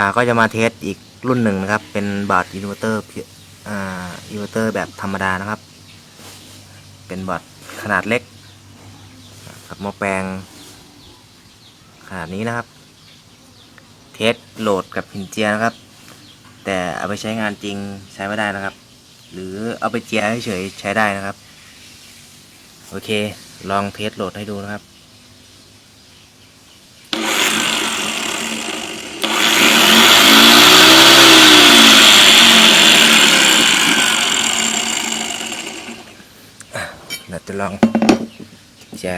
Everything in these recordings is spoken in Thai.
อ่าก็จะมาเทสอีกรุ่นหนึ่งนะครับ เป็นบอร์ดอินเวอร์เตอร์อ่าอินเวอร์เตอร์แบบธรรมดานะครับ เป็นบอร์ดขนาดเล็ก กับหม้อแปลงขนาดนี้นะครับ เทสโหลดกับหินเจียนะครับ แต่เอาไปใช้งานจริงใช้ไม่ได้นะครับ หรือเอาไปเจียเฉยๆใช้ได้นะครับ โอเค ลองเทสโหลดให้ดูนะครับ เดี๋ยวจะ ลองจะ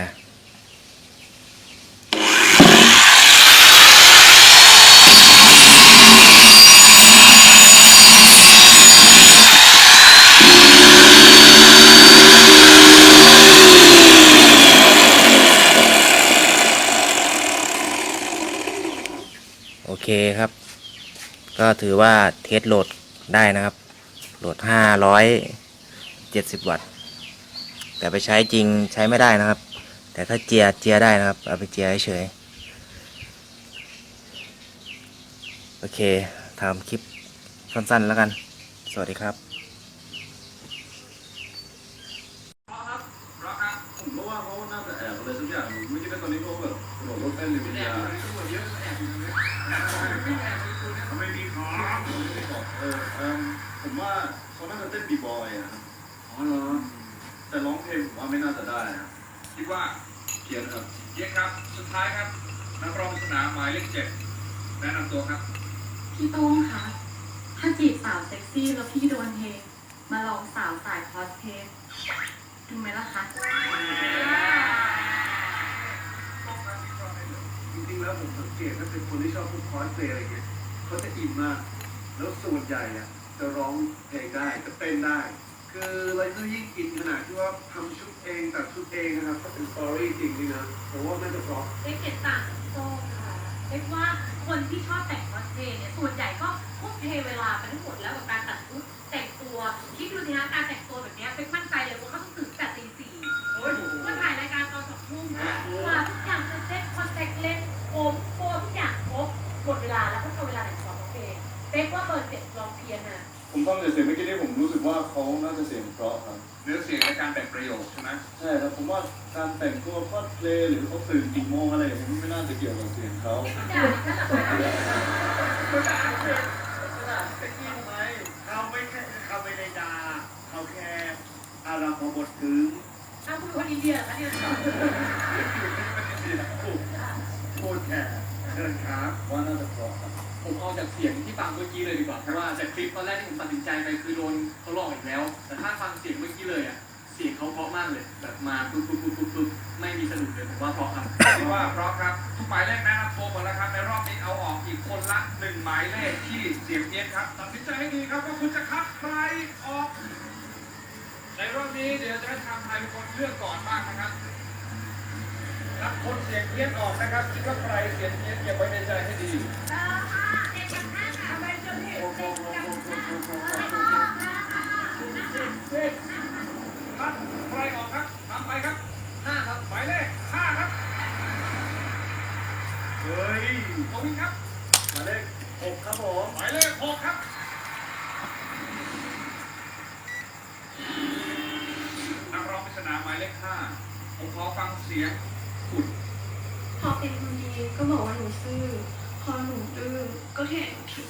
โอเคครับ ก็ถือว่าเทสโหลดได้นะครับ โหลด 570 วัตต์ แต่ไปใช้จริงใช้ไม่ได้นะครับ แต่ถ้าเจียเจียได้นะครับ เอาไปเจียเฉยโอเคทำคลิปสั้นๆแล้วกัน สวัสดีครับ ผมก็ว่าเขาน่าจะแอบอะไรสักอย่างไม่คิดว่าตอนนี้เขาแบบกระโดดรถเต้นหรือวิทยาไม่มีของเออเออผมว่าเขาน่าจะเต้นบีบอยอะครับอ๋อเหรอแต่ร้องเพลงผมว่าไม่ น่าจะได้นะคิดว่าเพี้ยนครับเย็นครับ สุดท้ายครับ นักร้องปริศนาหมายเลขเจ็ดแนะนำตัวครับ พี่โต้งคะถ้าจีบสาวเซ็กซี่แล้วพี่โดนเทมาลองสาวสายคอสเพลย์ดูไหมล่ะคะจริงๆแล้วผมสังเกตถ้าเป็นคนที่ชอบพวกคอสเพลย์อะไรเงี้ยเขาจะอินมาก แล้วส่วนใหญ่อะจะร้องเพลงได้จะเต้นได้ คือไรเนอร์ยิ่งอินขนาดที่ว่าทำชุดเองตัดชุดเองนะครับก็เป็นสตอรี่จริงนี่นะผมว่าน่าจะเพราะเอ็กเก็ตต่างจากโต้งนะคะเอ็กว่าคนที่ชอบแต่งคอสเพลย์เนี่ยส่วนใหญ่ก็ทุ่มเทเวลาไปทั้งหมดแล้วกับการตัดชุดแต่งตัวคิดดูสิคะการแต่งตัวแบบเนี้ยเป็นมั่นใจเลยว่าเขา จากเสียงเมื่อกี้นี่ผมรู้สึกว่าเขาน่าจะเสียงเพราะครับ เนื้อเสียงในการแต่งประโยคใช่ไหมใช่ครับผมว่าการแต่งตัวคอสเพลย์หรือเขาตื่นกี่โมงอะไรอย่างนี้ไม่น่าจะเกี่ยวกับเสียงเขาเขาไม่แค่เขาไม่ได้ด่าเขาแค่อารมณ์พอบทถึงอ้าวคุณเป็นคนอินเดียเหรอคะเนี่ยโคตรแค่เดินขาว่าน่าจะเพราะครับ ผมเอาจากเสียงที่ฟังเมื่อกี้เลยดีกว่าเพราะว่าจากคลิปตอนแรกที่ผมตัดสินใจไปคือโดนเขาหลอกอีกแล้ว แต่ถ้าฟังเสียงเมื่อกี้เลยอะเสียงเขาเพราะมากเลยแบบมาปุ๊บปุ๊บปุ๊บปุ๊บปุ๊บไม่มีสะดุดเลยผมว่าเพราะครับคิดว่าเพราะครับทุกหมายเลขนะนำตัวหมดแล้วครับในรอบนี้เอาออกอีกคนละหนึ่งหมายเลขที่เสียงเย็นครับตัดสินใจให้ดีครับว่าคุณจะคัดใครออก ในรอบนี้เดี๋ยวจะให้ทางไทยเป็นคนเลือกก่อนบ้างนะครับรับคนเสียงเพี้ยนออกนะครับคิดว่าใครเสียงเพี้ยนเก็บไว้ในใจให้ดี เฮ้ยคัดใครออกครับทำไปครับห้าครับหมายเลขห้าครับ เฮ้ยกวินครับหมายเลขหกครับผมหมายเลขหกครับนักร้องปริศนาหมายเลขห้าผมขอฟังเสียงคุณพอเป็นคนดีก็บอกว่าหนูซื่อ พอหนูดื้อก็เห็นผิด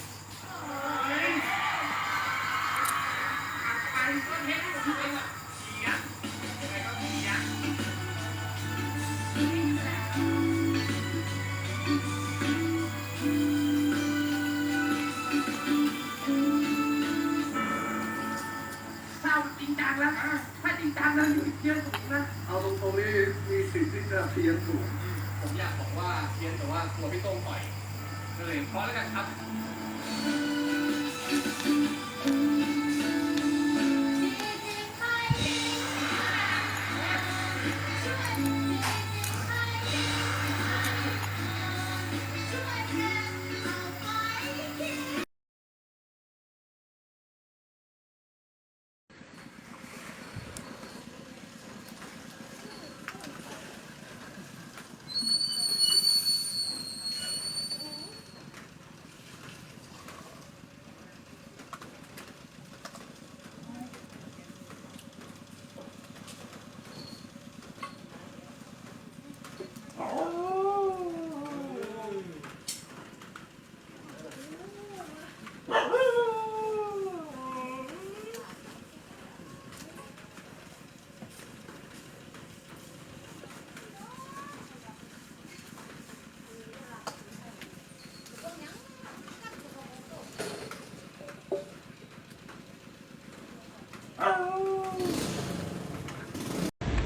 ศร้าจริงจังแล้วถ้าจริงจังแล้วอยู่เที่ยงสูงนะ เอาตรงๆนี่มีสิทธิ์ที่จะเพี้ยนถูกผมอยากบอกว่าเพี้ยนแต่ว่ากลัวพี่โต้งต่อยก็เลยพราะแล้วกันครับ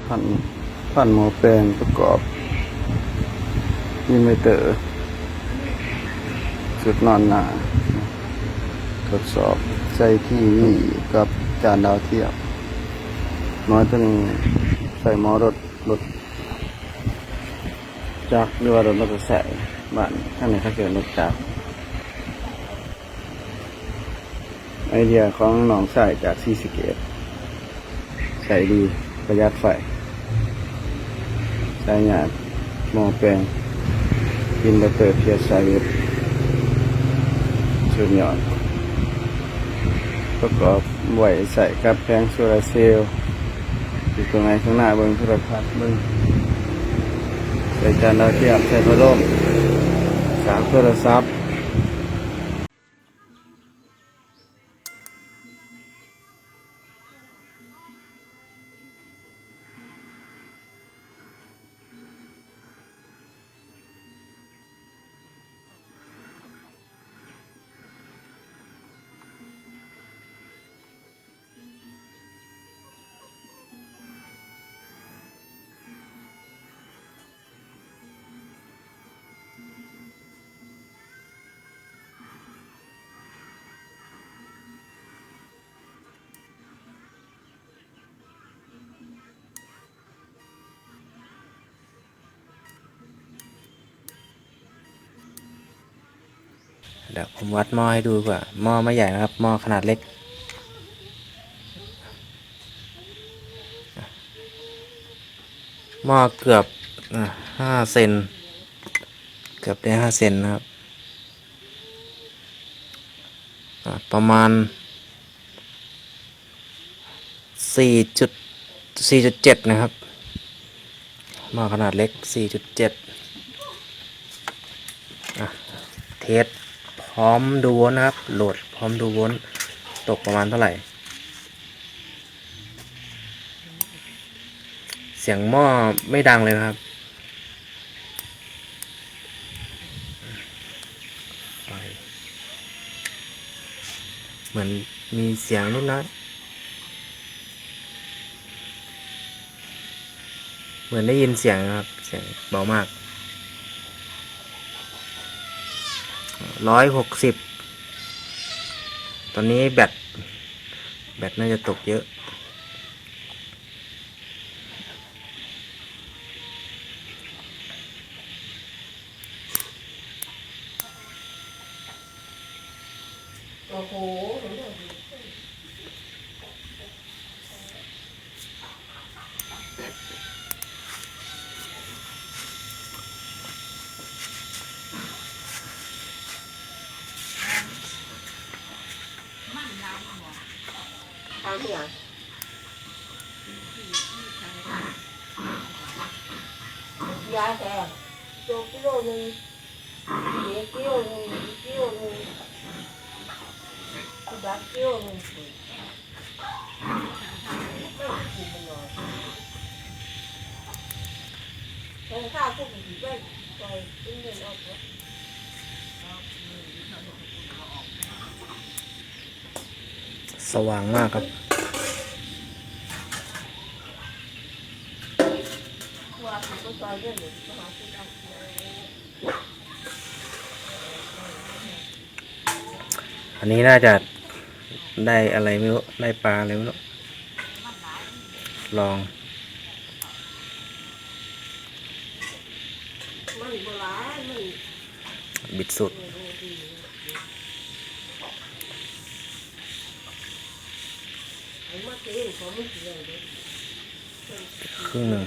พันพันหมอแปลงประกอบยินเวเตอร์จุดนอนหนาทดสอบใส่ที่นี่กับจานดาวเทียมน้อยตัวนี้ใส่หมอรถรถจักรหรือว่ารถมอเตอร์ไซค์บ้านท่านไหนเขาเกิดรถจักรไอเดียของหนองสายจากซีสเกตใช้ดีประหยัดไฟ ใช้งานหมอแปลงกินเบเตอร์เพียสไซเวตสุดยอดประกอบไหวใส่กับแผงโซลาร์เซลล์อยู่ตรงไหนข้างหน้าเบิ้งโทรทัศน์เบิ้งใส่จานดาวเทียมใส่พัดลมสามโทรศัพท์ เดี๋ยวผมวัดหม้อให้ดูกว่าหม้อไม่ใหญ่นะครับหม้อขนาดเล็ก หม้อเกือบห้าเซนเกือบได้ห้าเซนนะครับประมาณสี่จุดสี่จุดเจ็ดนะครับม้อขนาดเล็กสี่จุดเจ็ดเทส พร้อมดูวลต์นะครับ โหลดพร้อมดูวลต์ตกประมาณเท่าไหร่ เสียงหม้อไม่ดังเลยครับเหมือนมีเสียงนิดน้อยเหมือนได้ยินเสียงครับ เสียงเบามาก ร้อยหกสิบตอนนี้แบต แบตน่าจะตกเยอะ ยาแท้โลกิโลหนึ่งเด็กกิโลหนึ่งกิโลหนึ่งกุบักกิโลหนึ่งไม่ถูกมันหน่อยแต่ข้าวพวกนี้ก็ปล่อยเป็นเงินออกแล้วสว่างมากครับ ว่าเขาก็ปล่ อันนี้น่าจะได้อะไรไม่รู้ ได้ปลาอะไรไม่รู้ ลองบิดสุด ครึ่งหนึ่ง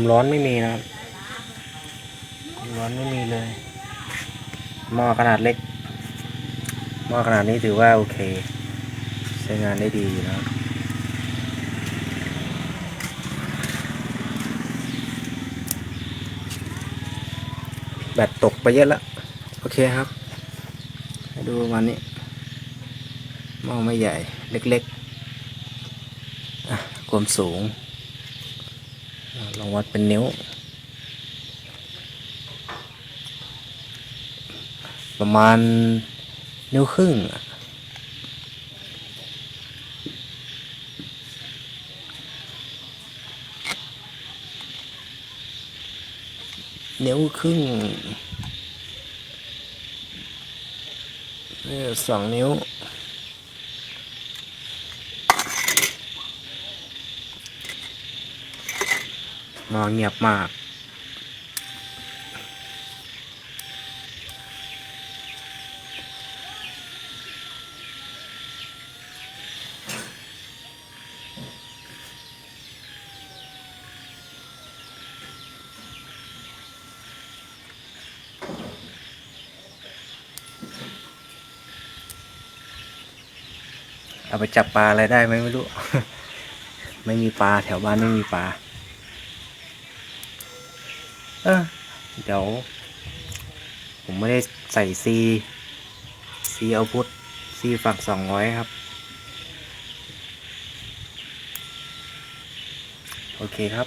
มร้อนไม่มีนะคลมร้อนไม่มีเลย หม้อขนาดเล็ก หม้อขนาดนี้ถือว่าโอเค ใช้งานได้ดีนะแบตตกไปเยอะแล้ว โอเคครับดูวันนี้หม้อไม่ใหญ่เล็กๆความสูง ลองวัดเป็นนิ้ว ประมาณนิ้วครึ่งนิ้วครึ่งนี่สองนิ้ว มองเงียบมากเอาไปจับปลาอะไรได้ไหมไม่รู้ ไม่มีปลาแถวบ้านไม่มีปลา เออ เดี๋ยว ผมไม่ได้ใส่ซีซีเอาพุทซีฝั่งสองร้อยครับ โอเคครับ